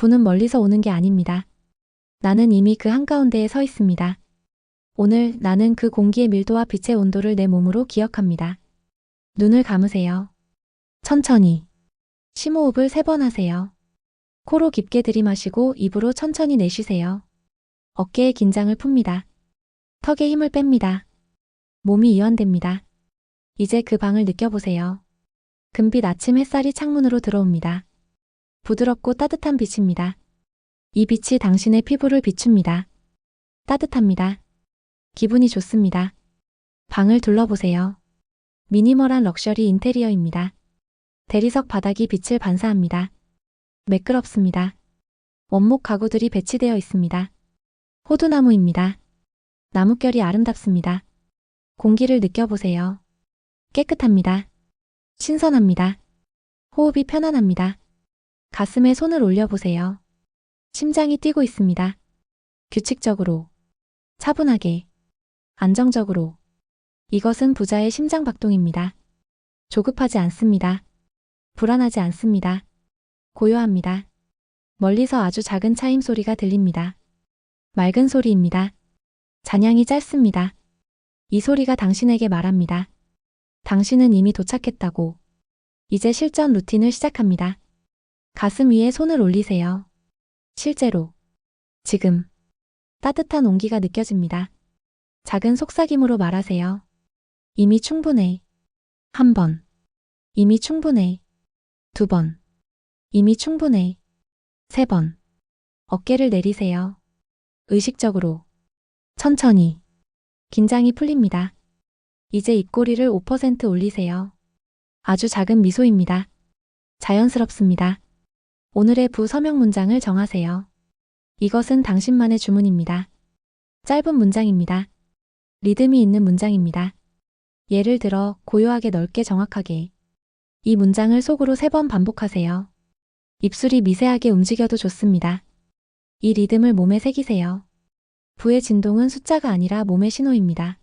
부는 멀리서 오는 게 아닙니다. 나는 이미 그 한가운데에 서 있습니다. 오늘 나는 그 공기의 밀도와 빛의 온도를 내 몸으로 기억합니다. 눈을 감으세요. 천천히. 심호흡을 세 번 하세요. 코로 깊게 들이마시고 입으로 천천히 내쉬세요. 어깨에 긴장을 풉니다. 턱에 힘을 뺍니다. 몸이 이완됩니다. 이제 그 방을 느껴보세요. 금빛 아침 햇살이 창문으로 들어옵니다. 부드럽고 따뜻한 빛입니다. 이 빛이 당신의 피부를 비춥니다. 따뜻합니다. 기분이 좋습니다. 방을 둘러보세요. 미니멀한 럭셔리 인테리어입니다. 대리석 바닥이 빛을 반사합니다. 매끄럽습니다. 원목 가구들이 배치되어 있습니다. 호두나무입니다. 나뭇결이 아름답습니다. 공기를 느껴보세요. 깨끗합니다. 신선합니다. 호흡이 편안합니다. 가슴에 손을 올려보세요. 심장이 뛰고 있습니다. 규칙적으로, 차분하게, 안정적으로. 이것은 부자의 심장 박동입니다. 조급하지 않습니다. 불안하지 않습니다. 고요합니다. 멀리서 아주 작은 차임 소리가 들립니다. 맑은 소리입니다. 잔향이 짧습니다. 이 소리가 당신에게 말합니다. 당신은 이미 도착했다고. 이제 실전 루틴을 시작합니다. 가슴 위에 손을 올리세요. 실제로. 지금. 따뜻한 온기가 느껴집니다. 작은 속삭임으로 말하세요. 이미 충분해. 한 번. 이미 충분해. 두 번. 이미 충분해. 세 번. 어깨를 내리세요. 의식적으로. 천천히. 긴장이 풀립니다. 이제 입꼬리를 5% 올리세요. 아주 작은 미소입니다. 자연스럽습니다. 오늘의 부 서명 문장을 정하세요. 이것은 당신만의 주문입니다. 짧은 문장입니다. 리듬이 있는 문장입니다. 예를 들어 고요하게 넓게 정확하게. 이 문장을 속으로 세 번 반복하세요. 입술이 미세하게 움직여도 좋습니다. 이 리듬을 몸에 새기세요. 부의 진동은 숫자가 아니라 몸의 신호입니다.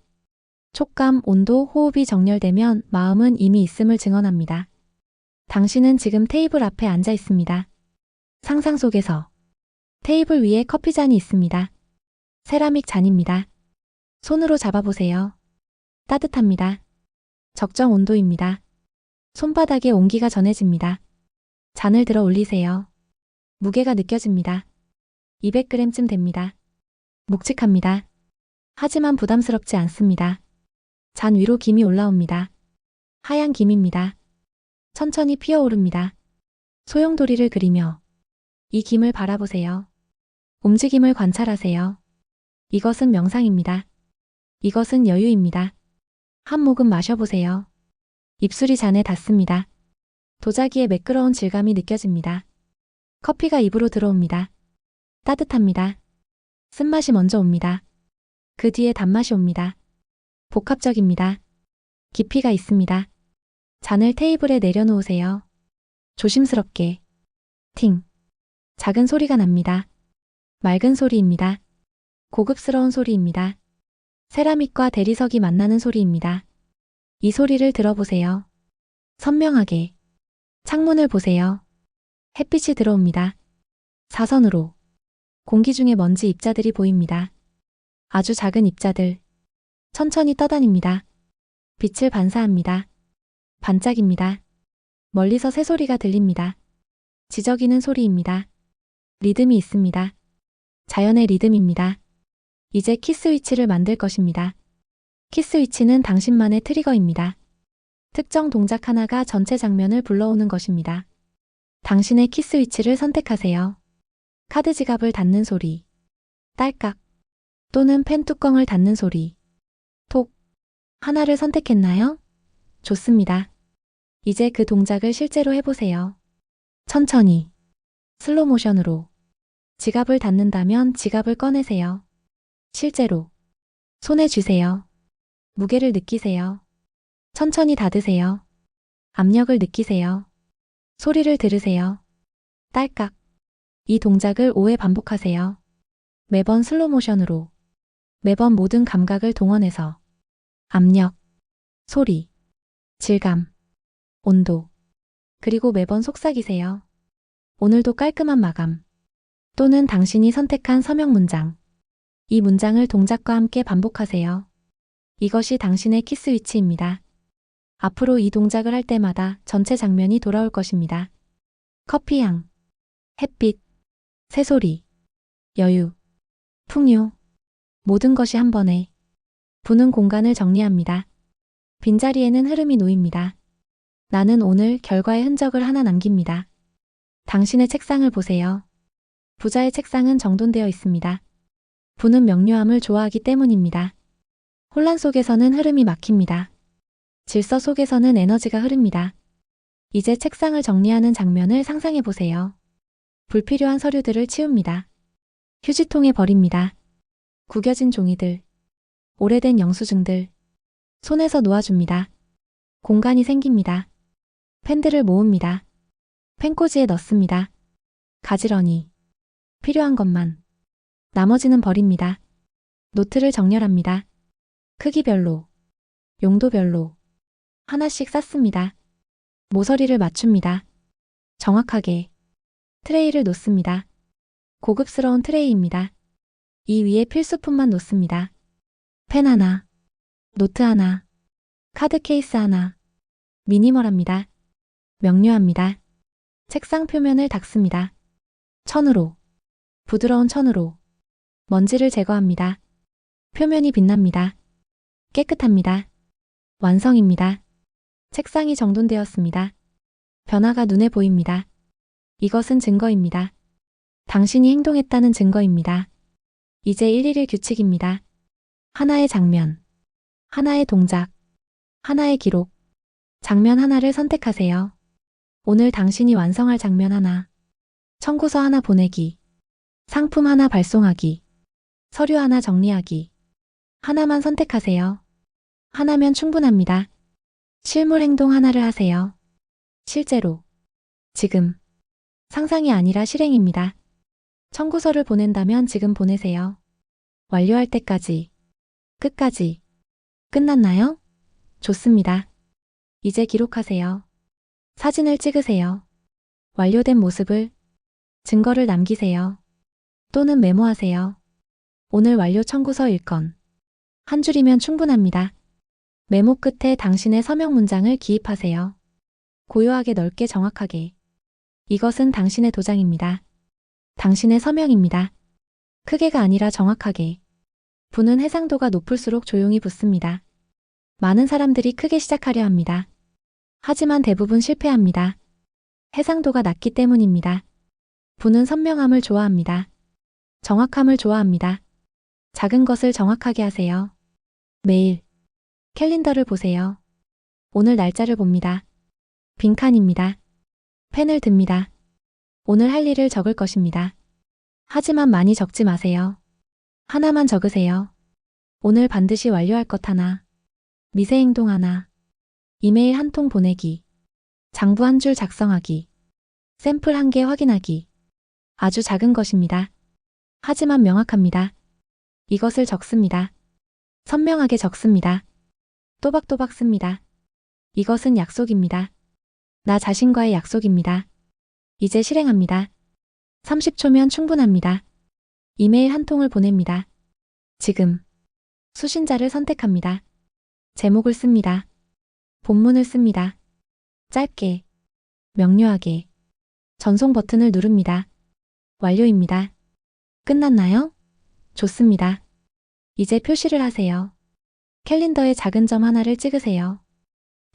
촉감, 온도, 호흡이 정렬되면 마음은 이미 있음을 증언합니다. 당신은 지금 테이블 앞에 앉아 있습니다. 상상 속에서 테이블 위에 커피잔이 있습니다. 세라믹 잔입니다. 손으로 잡아보세요. 따뜻합니다. 적정 온도입니다. 손바닥에 온기가 전해집니다. 잔을 들어 올리세요. 무게가 느껴집니다. 200g쯤 됩니다. 묵직합니다. 하지만 부담스럽지 않습니다. 잔 위로 김이 올라옵니다. 하얀 김입니다. 천천히 피어오릅니다. 소용돌이를 그리며 이 김을 바라보세요. 움직임을 관찰하세요. 이것은 명상입니다. 이것은 여유입니다. 한 모금 마셔보세요. 입술이 잔에 닿습니다. 도자기의 매끄러운 질감이 느껴집니다. 커피가 입으로 들어옵니다. 따뜻합니다. 쓴맛이 먼저 옵니다. 그 뒤에 단맛이 옵니다. 복합적입니다. 깊이가 있습니다. 잔을 테이블에 내려놓으세요. 조심스럽게. 팅. 작은 소리가 납니다. 맑은 소리입니다. 고급스러운 소리입니다. 세라믹과 대리석이 만나는 소리입니다. 이 소리를 들어보세요. 선명하게. 창문을 보세요. 햇빛이 들어옵니다. 사선으로. 공기 중에 먼지 입자들이 보입니다. 아주 작은 입자들. 천천히 떠다닙니다. 빛을 반사합니다. 반짝입니다. 멀리서 새소리가 들립니다. 지저귀는 소리입니다. 리듬이 있습니다. 자연의 리듬입니다. 이제 키스 위치를 만들 것입니다. 키스 위치는 당신만의 트리거입니다. 특정 동작 하나가 전체 장면을 불러오는 것입니다. 당신의 키스 위치를 선택하세요. 카드 지갑을 닫는 소리. 딸깍. 또는 펜 뚜껑을 닫는 소리. 톡. 하나를 선택했나요? 좋습니다. 이제 그 동작을 실제로 해보세요. 천천히. 슬로 모션으로. 지갑을 닫는다면 지갑을 꺼내세요. 실제로. 손에 쥐세요. 무게를 느끼세요. 천천히 닫으세요. 압력을 느끼세요. 소리를 들으세요. 딸깍. 이 동작을 5회 반복하세요. 매번 슬로 모션으로. 매번 모든 감각을 동원해서. 압력, 소리, 질감, 온도. 그리고 매번 속삭이세요. 오늘도 깔끔한 마감. 또는 당신이 선택한 서명 문장. 이 문장을 동작과 함께 반복하세요. 이것이 당신의 키스 위치입니다. 앞으로 이 동작을 할 때마다 전체 장면이 돌아올 것입니다. 커피향, 햇빛, 새소리, 여유, 풍요, 모든 것이 한 번에 부는 공간을 정리합니다. 빈자리에는 흐름이 놓입니다. 나는 오늘 결과의 흔적을 하나 남깁니다. 당신의 책상을 보세요. 부자의 책상은 정돈되어 있습니다. 부는 명료함을 좋아하기 때문입니다. 혼란 속에서는 흐름이 막힙니다. 질서 속에서는 에너지가 흐릅니다. 이제 책상을 정리하는 장면을 상상해 보세요. 불필요한 서류들을 치웁니다. 휴지통에 버립니다. 구겨진 종이들, 오래된 영수증들, 손에서 놓아줍니다. 공간이 생깁니다. 펜들을 모읍니다. 펜꽂이에 넣습니다. 가지런히. 필요한 것만. 나머지는 버립니다. 노트를 정렬합니다. 크기별로, 용도별로 하나씩 쌌습니다. 모서리를 맞춥니다. 정확하게 트레이를 놓습니다. 고급스러운 트레이입니다. 이 위에 필수품만 놓습니다. 펜 하나, 노트 하나, 카드 케이스 하나. 미니멀합니다. 명료합니다. 책상 표면을 닦습니다. 천으로, 부드러운 천으로 먼지를 제거합니다. 표면이 빛납니다. 깨끗합니다. 완성입니다. 책상이 정돈되었습니다. 변화가 눈에 보입니다. 이것은 증거입니다. 당신이 행동했다는 증거입니다. 이제 111 규칙입니다. 하나의 장면, 하나의 동작, 하나의 기록, 장면 하나를 선택하세요. 오늘 당신이 완성할 장면 하나, 청구서 하나 보내기, 상품 하나 발송하기, 서류 하나 정리하기. 하나만 선택하세요. 하나면 충분합니다. 실물 행동 하나를 하세요. 실제로. 지금. 상상이 아니라 실행입니다. 청구서를 보낸다면 지금 보내세요. 완료할 때까지. 끝까지. 끝났나요? 좋습니다. 이제 기록하세요. 사진을 찍으세요. 완료된 모습을, 증거를 남기세요. 또는 메모하세요. 오늘 완료 청구서 1건. 한 줄이면 충분합니다. 메모 끝에 당신의 서명 문장을 기입하세요. 고요하게 넓게 정확하게. 이것은 당신의 도장입니다. 당신의 서명입니다. 크게가 아니라 정확하게. 부는 해상도가 높을수록 조용히 붙습니다. 많은 사람들이 크게 시작하려 합니다. 하지만 대부분 실패합니다. 해상도가 낮기 때문입니다. 부는 선명함을 좋아합니다. 정확함을 좋아합니다. 작은 것을 정확하게 하세요. 매일 캘린더를 보세요. 오늘 날짜를 봅니다. 빈칸입니다. 펜을 듭니다. 오늘 할 일을 적을 것입니다. 하지만 많이 적지 마세요. 하나만 적으세요. 오늘 반드시 완료할 것 하나. 미세 행동 하나. 이메일 한 통 보내기. 장부 한 줄 작성하기. 샘플 한 개 확인하기. 아주 작은 것입니다. 하지만 명확합니다. 이것을 적습니다. 선명하게 적습니다. 또박또박 씁니다. 이것은 약속입니다. 나 자신과의 약속입니다. 이제 실행합니다. 30초면 충분합니다. 이메일 한 통을 보냅니다. 지금 수신자를 선택합니다. 제목을 씁니다. 본문을 씁니다. 짧게, 명료하게 전송 버튼을 누릅니다. 완료입니다. 끝났나요? 좋습니다. 이제 표시를 하세요. 캘린더에 작은 점 하나를 찍으세요.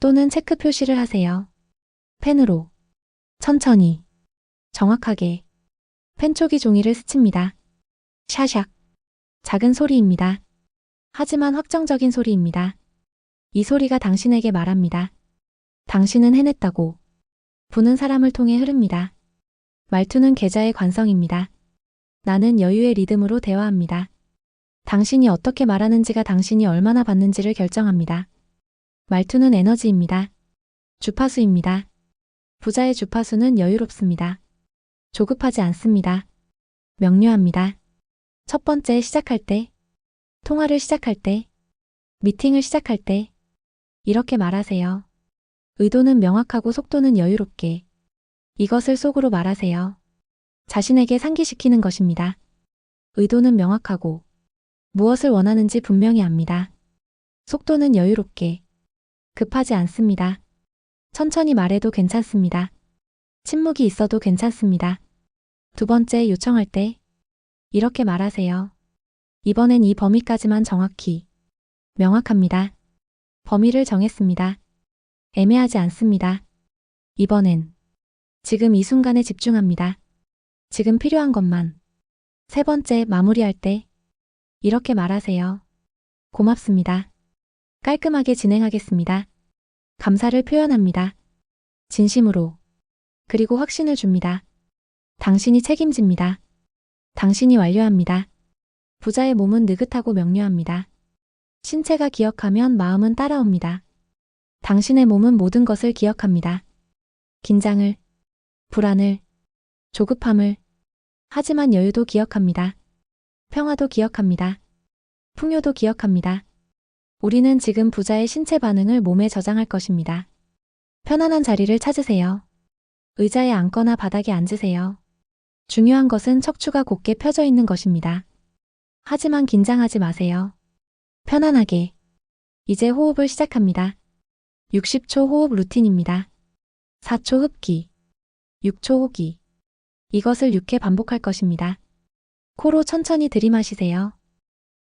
또는 체크 표시를 하세요. 펜으로. 천천히. 정확하게. 펜촉이 종이를 스칩니다. 샤샥. 작은 소리입니다. 하지만 확정적인 소리입니다. 이 소리가 당신에게 말합니다. 당신은 해냈다고. 부는 사람을 통해 흐릅니다. 말투는 계좌의 관성입니다. 나는 여유의 리듬으로 대화합니다. 당신이 어떻게 말하는지가 당신이 얼마나 받는지를 결정합니다. 말투는 에너지입니다. 주파수입니다. 부자의 주파수는 여유롭습니다. 조급하지 않습니다. 명료합니다. 첫 번째 시작할 때, 통화를 시작할 때, 미팅을 시작할 때, 이렇게 말하세요. 의도는 명확하고 속도는 여유롭게. 이것을 속으로 말하세요. 자신에게 상기시키는 것입니다. 의도는 명확하고 무엇을 원하는지 분명히 압니다. 속도는 여유롭게 급하지 않습니다. 천천히 말해도 괜찮습니다. 침묵이 있어도 괜찮습니다. 두 번째 요청할 때 이렇게 말하세요. 이번엔 이 범위까지만 정확히 명확합니다. 범위를 정했습니다. 애매하지 않습니다. 이번엔 지금 이 순간에 집중합니다. 지금 필요한 것만. 세 번째 마무리할 때 이렇게 말하세요. 고맙습니다. 깔끔하게 진행하겠습니다. 감사를 표현합니다. 진심으로. 그리고 확신을 줍니다. 당신이 책임집니다. 당신이 완료합니다. 부자의 몸은 느긋하고 명료합니다. 신체가 기억하면 마음은 따라옵니다. 당신의 몸은 모든 것을 기억합니다. 긴장을, 불안을, 조급함을, 하지만 여유도 기억합니다. 평화도 기억합니다. 풍요도 기억합니다. 우리는 지금 부자의 신체 반응을 몸에 저장할 것입니다. 편안한 자리를 찾으세요. 의자에 앉거나 바닥에 앉으세요. 중요한 것은 척추가 곧게 펴져 있는 것입니다. 하지만 긴장하지 마세요. 편안하게. 이제 호흡을 시작합니다. 60초 호흡 루틴입니다. 4초 흡기. 6초 호기. 이것을 6회 반복할 것입니다. 코로 천천히 들이마시세요.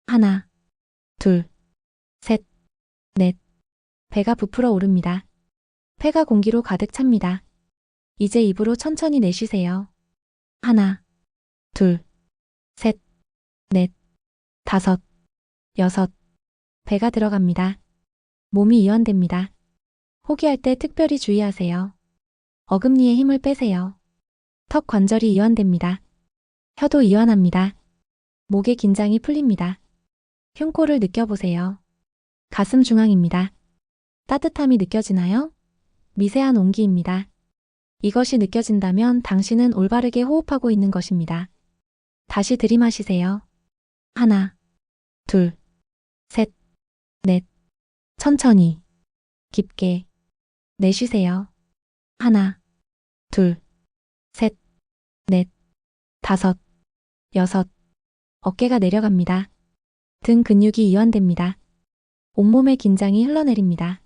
하나, 둘, 셋, 넷. 배가 부풀어 오릅니다. 폐가 공기로 가득 찹니다. 이제 입으로 천천히 내쉬세요. 하나, 둘, 셋, 넷, 다섯, 여섯. 배가 들어갑니다. 몸이 이완됩니다. 호기할 때 특별히 주의하세요. 어금니에 힘을 빼세요. 턱 관절이 이완됩니다. 혀도 이완합니다. 목의 긴장이 풀립니다. 흉코를 느껴보세요. 가슴 중앙입니다. 따뜻함이 느껴지나요? 미세한 온기입니다. 이것이 느껴진다면 당신은 올바르게 호흡하고 있는 것입니다. 다시 들이마시세요. 하나, 둘, 셋, 넷. 천천히, 깊게 내쉬세요. 하나, 둘, 셋, 넷, 다섯, 여섯. 어깨가 내려갑니다. 등 근육이 이완됩니다. 온몸의 긴장이 흘러내립니다.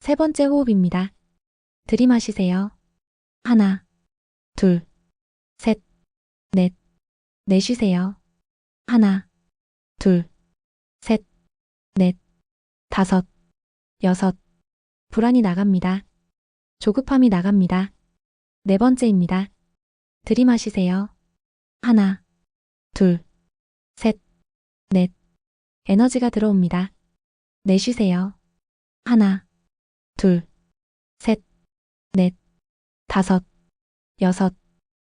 세 번째 호흡입니다. 들이마시세요. 하나, 둘, 셋, 넷. 내쉬세요. 하나, 둘, 셋, 넷, 다섯, 여섯. 불안이 나갑니다. 조급함이 나갑니다. 네 번째입니다. 들이마시세요. 하나, 둘, 셋, 넷. 에너지가 들어옵니다. 내쉬세요. 하나, 둘, 셋, 넷, 다섯, 여섯.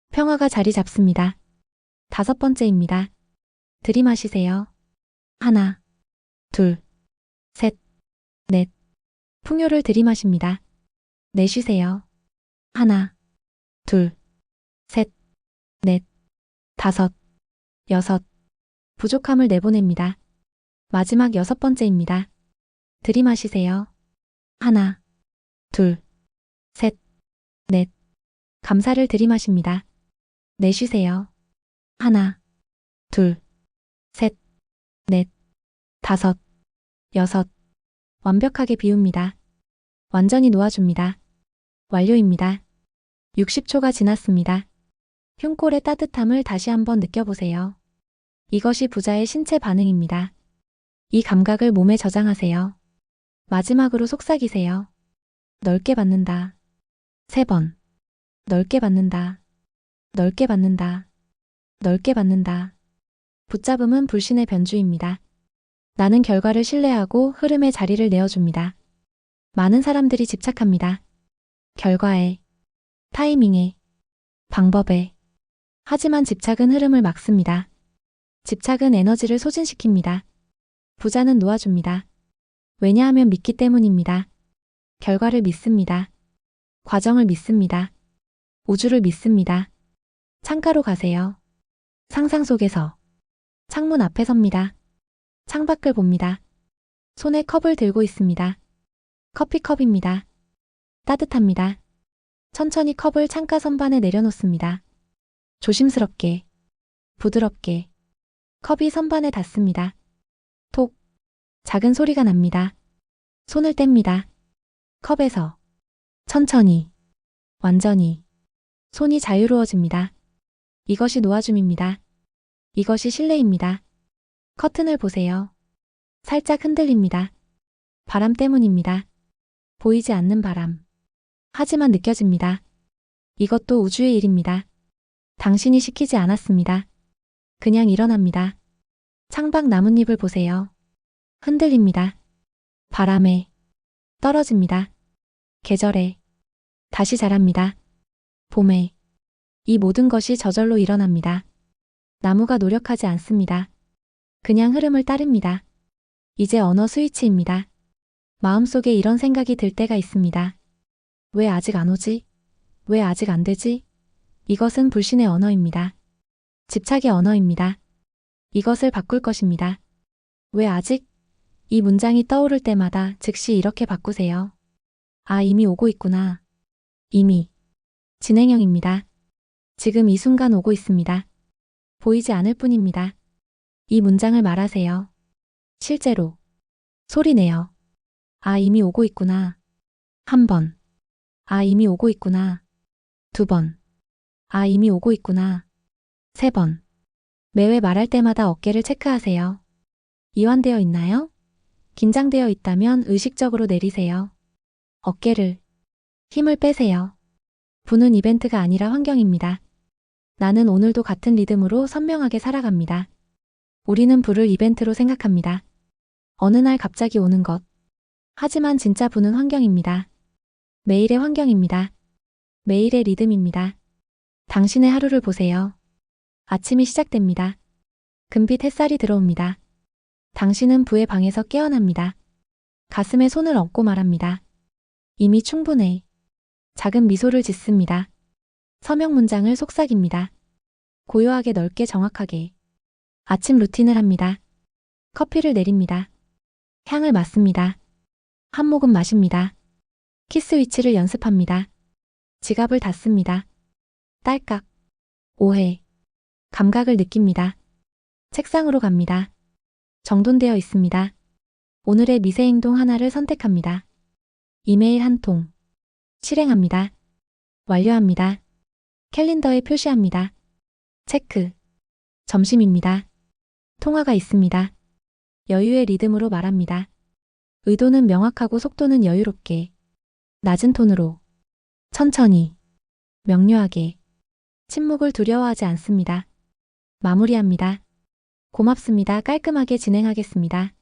평화가 자리 잡습니다. 다섯 번째입니다. 들이마시세요. 하나, 둘, 셋, 넷. 풍요를 들이마십니다. 내쉬세요. 하나, 둘, 셋, 넷, 다섯, 여섯. 부족함을 내보냅니다. 마지막 여섯 번째입니다. 들이마시세요. 하나, 둘, 셋, 넷. 감사를 들이마십니다. 내쉬세요. 하나, 둘, 셋, 넷, 다섯, 여섯. 완벽하게 비웁니다. 완전히 놓아줍니다. 완료입니다. 60초가 지났습니다. 흉골의 따뜻함을 다시 한번 느껴보세요. 이것이 부자의 신체 반응입니다. 이 감각을 몸에 저장하세요. 마지막으로 속삭이세요. 넓게 받는다. 세 번. 넓게 받는다. 넓게 받는다. 넓게 받는다. 붙잡음은 불신의 변주입니다. 나는 결과를 신뢰하고 흐름의 자리를 내어줍니다. 많은 사람들이 집착합니다. 결과에, 타이밍에, 방법에. 하지만 집착은 흐름을 막습니다. 집착은 에너지를 소진시킵니다. 부자는 놓아줍니다. 왜냐하면 믿기 때문입니다. 결과를 믿습니다. 과정을 믿습니다. 우주를 믿습니다. 창가로 가세요. 상상 속에서 창문 앞에 섭니다. 창밖을 봅니다. 손에 컵을 들고 있습니다. 커피컵입니다. 따뜻합니다. 천천히 컵을 창가 선반에 내려놓습니다. 조심스럽게, 부드럽게, 컵이 선반에 닿습니다. 톡, 작은 소리가 납니다. 손을 뗍니다. 컵에서, 천천히, 완전히, 손이 자유로워집니다. 이것이 놓아줌입니다. 이것이 실내입니다. 커튼을 보세요. 살짝 흔들립니다. 바람 때문입니다. 보이지 않는 바람. 하지만 느껴집니다. 이것도 우주의 일입니다. 당신이 시키지 않았습니다. 그냥 일어납니다. 창밖 나뭇잎을 보세요. 흔들립니다. 바람에 떨어집니다. 계절에 다시 자랍니다. 봄에 이 모든 것이 저절로 일어납니다. 나무가 노력하지 않습니다. 그냥 흐름을 따릅니다. 이제 언어 스위치입니다. 마음속에 이런 생각이 들 때가 있습니다. 왜 아직 안 오지? 왜 아직 안 되지? 이것은 불신의 언어입니다. 집착의 언어입니다. 이것을 바꿀 것입니다. 왜 아직? 이 문장이 떠오를 때마다 즉시 이렇게 바꾸세요. 아, 이미 오고 있구나. 이미. 진행형입니다. 지금 이 순간 오고 있습니다. 보이지 않을 뿐입니다. 이 문장을 말하세요. 실제로. 소리 내요. 아, 이미 오고 있구나. 한 번. 아, 이미 오고 있구나. 두 번. 아, 이미 오고 있구나. 세 번. 매회 말할 때마다 어깨를 체크하세요. 이완되어 있나요? 긴장되어 있다면 의식적으로 내리세요. 어깨를. 힘을 빼세요. 부는 이벤트가 아니라 환경입니다. 나는 오늘도 같은 리듬으로 선명하게 살아갑니다. 우리는 불을 이벤트로 생각합니다. 어느 날 갑자기 오는 것. 하지만 진짜 부는 환경입니다. 매일의 환경입니다. 매일의 리듬입니다. 당신의 하루를 보세요. 아침이 시작됩니다. 금빛 햇살이 들어옵니다. 당신은 부의 방에서 깨어납니다. 가슴에 손을 얹고 말합니다. 이미 충분해. 작은 미소를 짓습니다. 서명 문장을 속삭입니다. 고요하게 넓게 정확하게. 아침 루틴을 합니다. 커피를 내립니다. 향을 맡습니다. 한 모금 마십니다. 키스 위치를 연습합니다. 지갑을 닫습니다. 딸깍. 오해. 감각을 느낍니다. 책상으로 갑니다. 정돈되어 있습니다. 오늘의 미세 행동 하나를 선택합니다. 이메일 한 통. 실행합니다. 완료합니다. 캘린더에 표시합니다. 체크. 점심입니다. 통화가 있습니다. 여유의 리듬으로 말합니다. 의도는 명확하고 속도는 여유롭게. 낮은 톤으로. 천천히. 명료하게. 침묵을 두려워하지 않습니다. 마무리합니다. 고맙습니다. 깔끔하게 진행하겠습니다.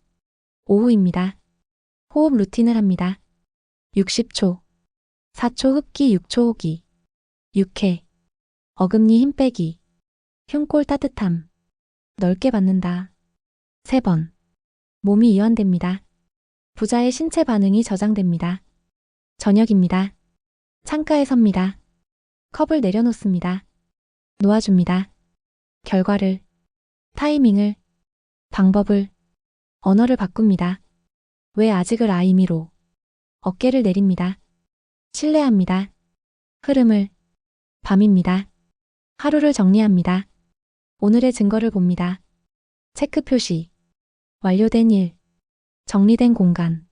오후입니다. 호흡 루틴을 합니다. 60초. 4초 흡기 6초 호기. 6회. 어금니 힘 빼기. 흉골 따뜻함. 넓게 받는다. 3번. 몸이 이완됩니다. 부자의 신체 반응이 저장됩니다. 저녁입니다. 창가에 섭니다. 컵을 내려놓습니다. 놓아줍니다. 결과를, 타이밍을, 방법을, 언어를 바꿉니다. 왜 아직을 아이미로 어깨를 내립니다. 신뢰합니다. 흐름을, 밤입니다. 하루를 정리합니다. 오늘의 증거를 봅니다. 체크 표시. 완료된 일. 정리된 공간.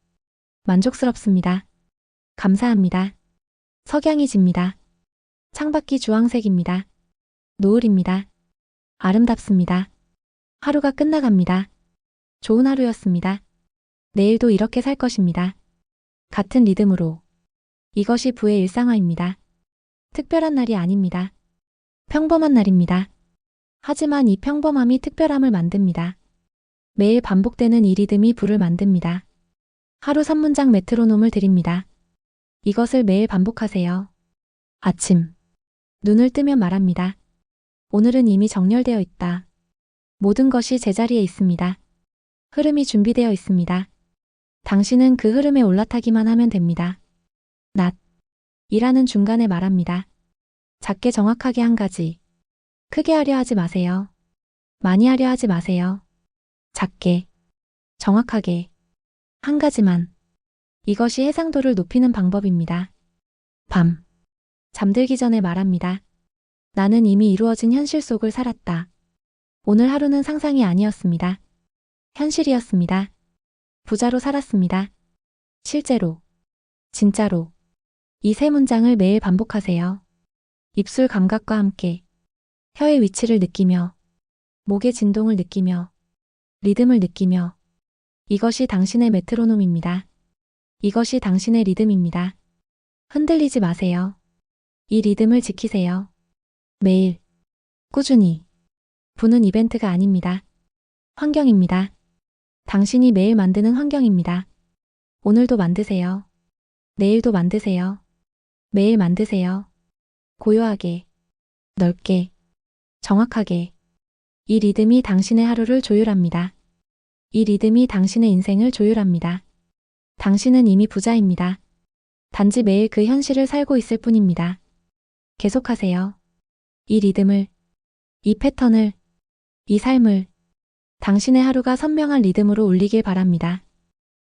만족스럽습니다. 감사합니다. 석양이 집니다. 창밖이 주황색입니다. 노을입니다. 아름답습니다. 하루가 끝나갑니다. 좋은 하루였습니다. 내일도 이렇게 살 것입니다. 같은 리듬으로. 이것이 부의 일상화입니다. 특별한 날이 아닙니다. 평범한 날입니다. 하지만 이 평범함이 특별함을 만듭니다. 매일 반복되는 이 리듬이 부를 만듭니다. 하루 3문장 메트로놈을 드립니다. 이것을 매일 반복하세요. 아침. 눈을 뜨면 말합니다. 오늘은 이미 정렬되어 있다. 모든 것이 제자리에 있습니다. 흐름이 준비되어 있습니다. 당신은 그 흐름에 올라타기만 하면 됩니다. 낮. 일하는 중간에 말합니다. 작게 정확하게 한 가지. 크게 하려 하지 마세요. 많이 하려 하지 마세요. 작게. 정확하게. 한 가지만. 이것이 해상도를 높이는 방법입니다. 밤. 잠들기 전에 말합니다. 나는 이미 이루어진 현실 속을 살았다. 오늘 하루는 상상이 아니었습니다. 현실이었습니다. 부자로 살았습니다. 실제로. 진짜로. 이 세 문장을 매일 반복하세요. 입술 감각과 함께 혀의 위치를 느끼며 목의 진동을 느끼며 리듬을 느끼며 이것이 당신의 메트로놈입니다. 이것이 당신의 리듬입니다. 흔들리지 마세요. 이 리듬을 지키세요. 매일 꾸준히 부는 이벤트가 아닙니다. 환경입니다. 당신이 매일 만드는 환경입니다. 오늘도 만드세요. 내일도 만드세요. 매일 만드세요. 고요하게, 넓게, 정확하게. 이 리듬이 당신의 하루를 조율합니다. 이 리듬이 당신의 인생을 조율합니다. 당신은 이미 부자입니다. 단지 매일 그 현실을 살고 있을 뿐입니다. 계속하세요. 이 리듬을, 이 패턴을, 이 삶을 당신의 하루가 선명한 리듬으로 울리길 바랍니다.